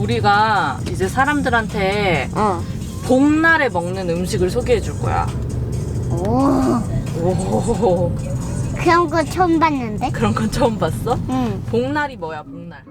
우리가 이제 사람들한테 어. 복날에 먹는 음식을 소개해 줄 거야. 오. 오, 그런 거 처음 봤는데? 그런 건 처음 봤어? 응. 복날이 뭐야, 복날?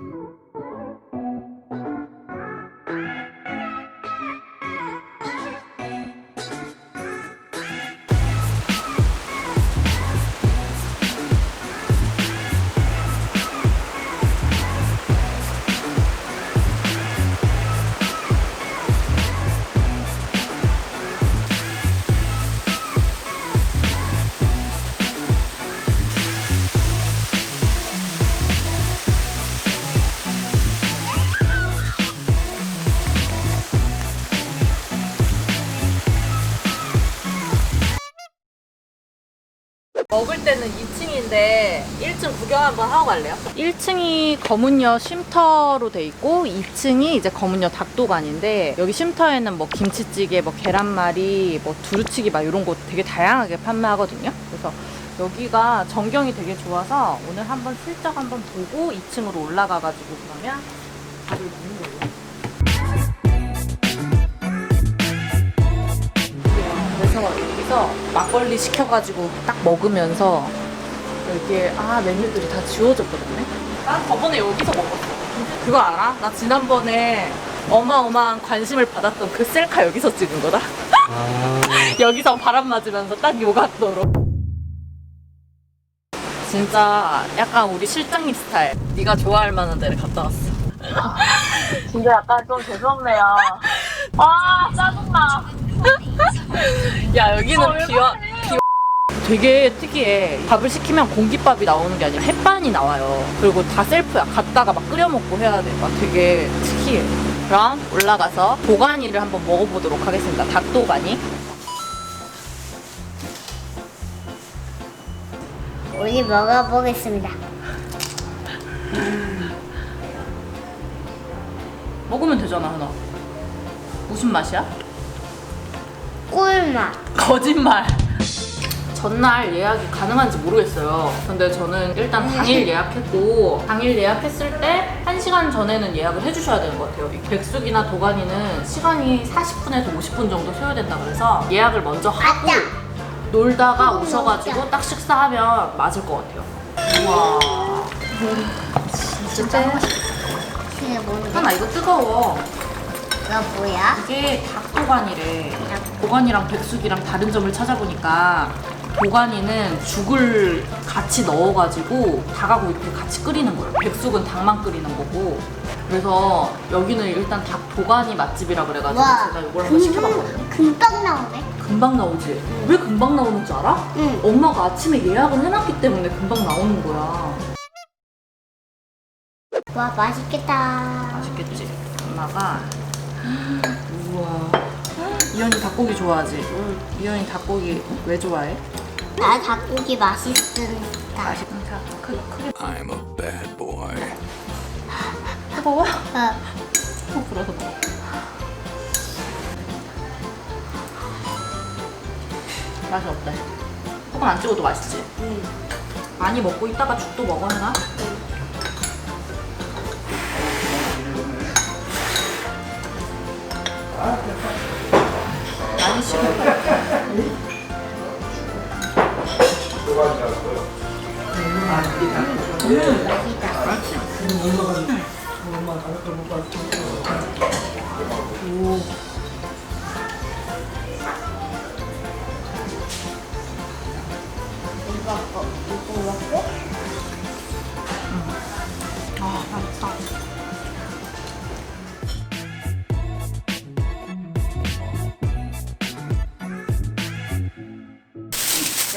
먹을 때는 2층인데 1층 구경 한번 하고 갈래요? 1층이 검은여 쉼터로 돼 있고 2층이 이제 검은여 닭도간인데 여기 쉼터에는 뭐 김치찌개, 뭐 계란말이, 뭐 두루치기 막 이런 거 되게 다양하게 판매하거든요. 그래서 여기가 전경이 되게 좋아서 오늘 한번 슬쩍 한번 보고 2층으로 올라가가지고 그러면 밥을 먹는 거예 막걸리 시켜가지고 딱 먹으면서 여기에 아 메뉴들이 다 지워졌거든요. 난 저번에 여기서 먹었어. 그거 알아? 나 지난번에 어마어마한 관심을 받았던 그 셀카 여기서 찍은 거다. 여기서 바람 맞으면서 딱 요각도로. 진짜 약간 우리 실장님 스타일. 네가 좋아할 만한 데를 갔다 왔어. 진짜 약간 좀 죄송해요. 아 짜증나. 야 여기는 비와 비 되게 특이해. 밥을 시키면 공깃밥이 나오는 게 아니라 햇반이 나와요. 그리고 다 셀프야. 갔다가 막 끓여 먹고 해야 돼. 막 되게 특이해. 그럼 올라가서 도가니를 한번 먹어보도록 하겠습니다. 닭도가니. 우리 먹어보겠습니다. 먹으면 되잖아 하나. 무슨 맛이야? 꿀맛. 거짓말. 전날 예약이 가능한지 모르겠어요. 근데 저는 일단 당일 예약했고 당일 예약했을 때 1시간 전에는 예약을 해주셔야 되는 것 같아요. 이 백숙이나 도가니는 시간이 40분에서 50분 정도 소요된다 그래서 예약을 먼저 하고 맞아. 놀다가 그거 오셔가지고. 딱 식사하면 맞을 것 같아요. 우와. 진짜 그게 뭔데? 하나 이거 뜨거워. 이거 뭐야? 이게 닭도가니래. 도가니랑 백숙이랑 다른 점을 찾아보니까 도가니는 죽을 같이 넣어가지고 닭하고 이렇게 같이 끓이는 거예요. 백숙은 닭만 끓이는 거고. 그래서 여기는 일단 닭 도가니 맛집이라 그래가지고 와. 제가 이걸 한번 시켜봤거든요. 금방 나오네. 금방 나오지? 왜 금방 나오는 줄 알아? 응. 엄마가 아침에 예약을 해놨기 때문에 금방 나오는 거야. 와 맛있겠다. 맛있겠지? 엄마가 우와 이현이 닭고기 좋아하지? 응. 이현이 닭고기 왜 좋아해? 나 닭고기 맛있으니까. 맛있다. 크게 크게 I'm a bad boy. 뜨거워? 어. 어 불어서 먹어. 맛이 어때? 조금 안 찍어도 맛있지? 응. 많이 먹고 있다가 죽도 먹어나? 많이 식어. 이거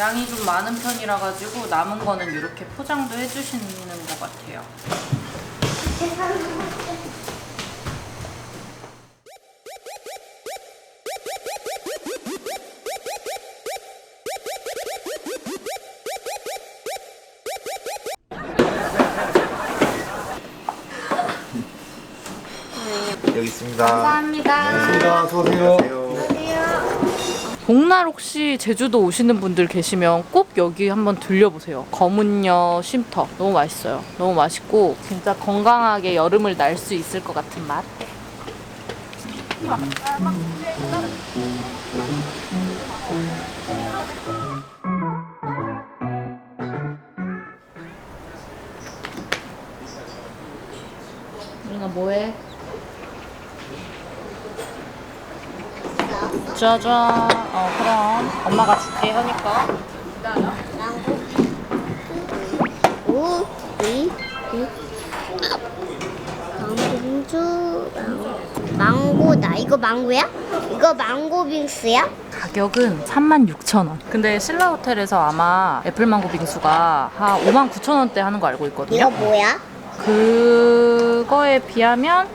양이 좀 많은 편이라 가지고 남은 거는 이렇게 포장도 해주시는 것 같아요. 여기 있습니다. 감사합니다. 안녕하세요. 복날 혹시 제주도 오시는 분들 계시면 꼭 여기 한번 들려보세요. 검은여 쉼터 너무 맛있어요. 너무 맛있고 진짜 건강하게 여름을 날 수 있을 것 같은 맛. 누나 뭐해? 짜잔. 어 그럼 엄마가 줄게 하니까. 망고. 오, 이, 이. 망고빙수. 망고. 망고다. 이거 망고야? 이거 망고 빙수야? 가격은 36,000원. 근데 신라 호텔에서 아마 애플망고 빙수가 한 59,000원대 하는 거 알고 있거든요. 이거 뭐야? 그거에 비하면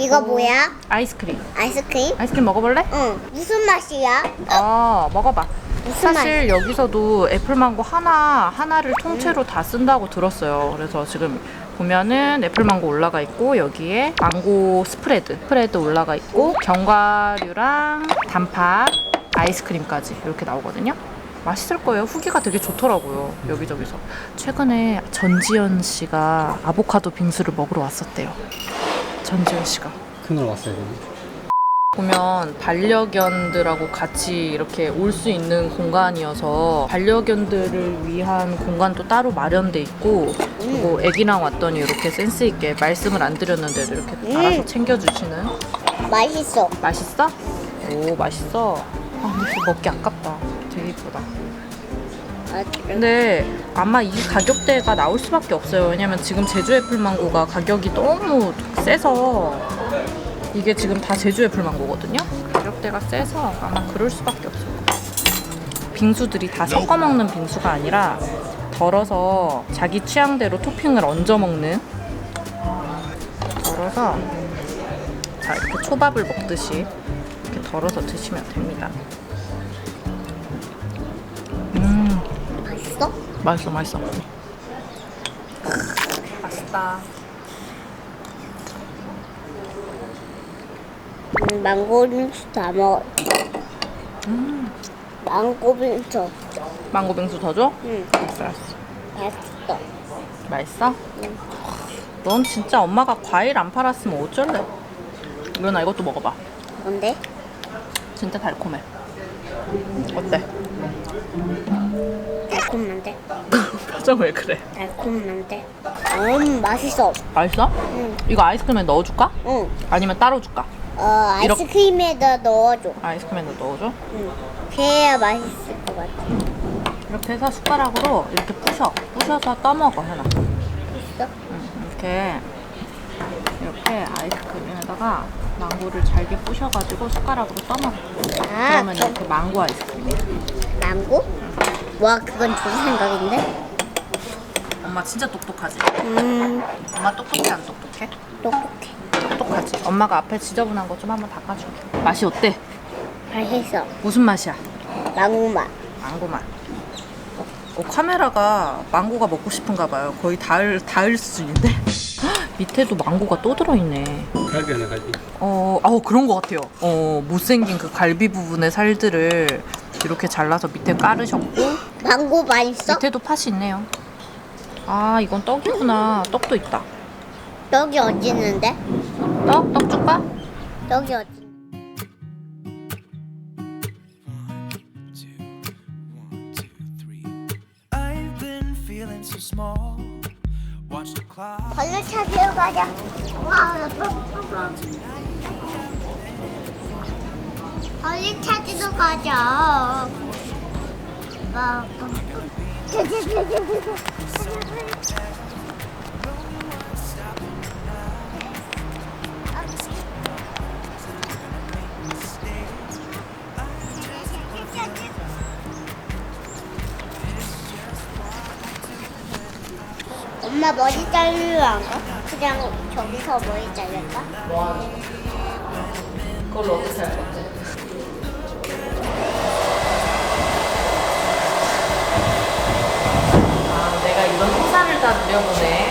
이거 뭐야? 아이스크림. 아이스크림? 아이스크림 먹어볼래? 응. 무슨 맛이야? 어, 먹어봐. 무슨 사실 여기서도 애플망고 하나 하나를 통째로 다 쓴다고 들었어요. 그래서 지금 보면은 애플망고 올라가 있고 여기에 망고 스프레드, 스프레드 올라가 있고 견과류랑 단팥, 아이스크림까지 이렇게 나오거든요. 맛있을 거예요. 후기가 되게 좋더라고요. 여기저기서. 최근에 전지현 씨가 아보카도 빙수를 먹으러 왔었대요. 전지현 씨가. 큰일 되네. 보면 반려견들하고 같이 이렇게 올 수 있는 공간이어서 반려견들을 위한 공간도 따로 마련돼 있고 그리고 애기랑 왔더니 이렇게 센스 있게 말씀을 안 드렸는데도 이렇게 음. 알아서 챙겨주시는 맛있어. 맛있어? 오 맛있어 아 근데 이거 먹기 아깝다 되게 이쁘다 아, 근데 아마 이 가격대가 나올 수밖에 없어요. 왜냐면 지금 제주 애플망고가 가격이 너무 세서 이게 지금 다 제주 애플망고거든요. 가격대가 세서 아마 그럴 수밖에 거예요. 빙수들이 다 섞어 먹는 빙수가 아니라 덜어서 자기 취향대로 토핑을 얹어 먹는 덜어서 자 이렇게 초밥을 먹듯이 이렇게 덜어서 드시면 됩니다. 맛있어? 맛있어 맛있어 맛있다 음, 망고 빙수 다 먹어. 음. 망고 빙수. 망고 빙수 더 줘? 응. 알았어 알았어 맛있어. 맛있어? 넌 진짜 엄마가 과일 안 팔았으면 어쩔래? 이거나 이것도 먹어봐 뭔데? 진짜 달콤해 어때? 달콤한데? 표정 왜 그래? 달콤한데? 음, 맛있어. 맛있어? 응. 이거 아이스크림에 넣어줄까? 응. 아니면 따로 줄까? 어, 이렇게- 아이스크림에다 넣어줘. 아이스크림에 넣어줘 응. 그래야 맛있을 것 같아. 이렇게 해서 숟가락으로 이렇게 부셔 부셔서 떠먹어 현아 있어? 응, 이렇게 이렇게 아이스크림에다가 망고를 잘게 부셔가지고 숟가락으로 떠먹어. 아, 그러면 이렇게 망고 아이스크림이야. 망고? 와, 그건 좋은 생각인데? 엄마 진짜 똑똑하지? 음, 엄마 똑똑해 안 똑똑해? 똑똑해. 똑똑하지. 엄마가 앞에 지저분한 거 좀 한번 닦아줄게. 맛이 어때? 맛있어. 무슨 맛이야? 망고 맛. 망고 맛. 어, 카메라가 망고가 먹고 싶은가 봐요. 거의 닿을 닿을 수준인데. 헉, 밑에도 망고가 또 들어있네. 갈비 하나 갈비. 어, 아우 그런 것 같아요. 어, 못생긴 그 갈비 부분의 살들을 이렇게 잘라서 밑에 깔으셨고 망고 맛있어? 밑에도 팥이 있네요. 아, 이건 떡이구나. 떡도 있다. 여기 어디 있는데? 떡? 떡 줄까? 여기 어디? I've been feeling so small. Watch the clock. 벌레 찾 으러 가자. 와, 벌레 찾으러 가자. 와, 엄마 머리 자르러 안 가? 그냥 저기서 머리 자를까? 그걸로 어떻게 할 건데? 아, 내가 이런 행사를 다 누려보네.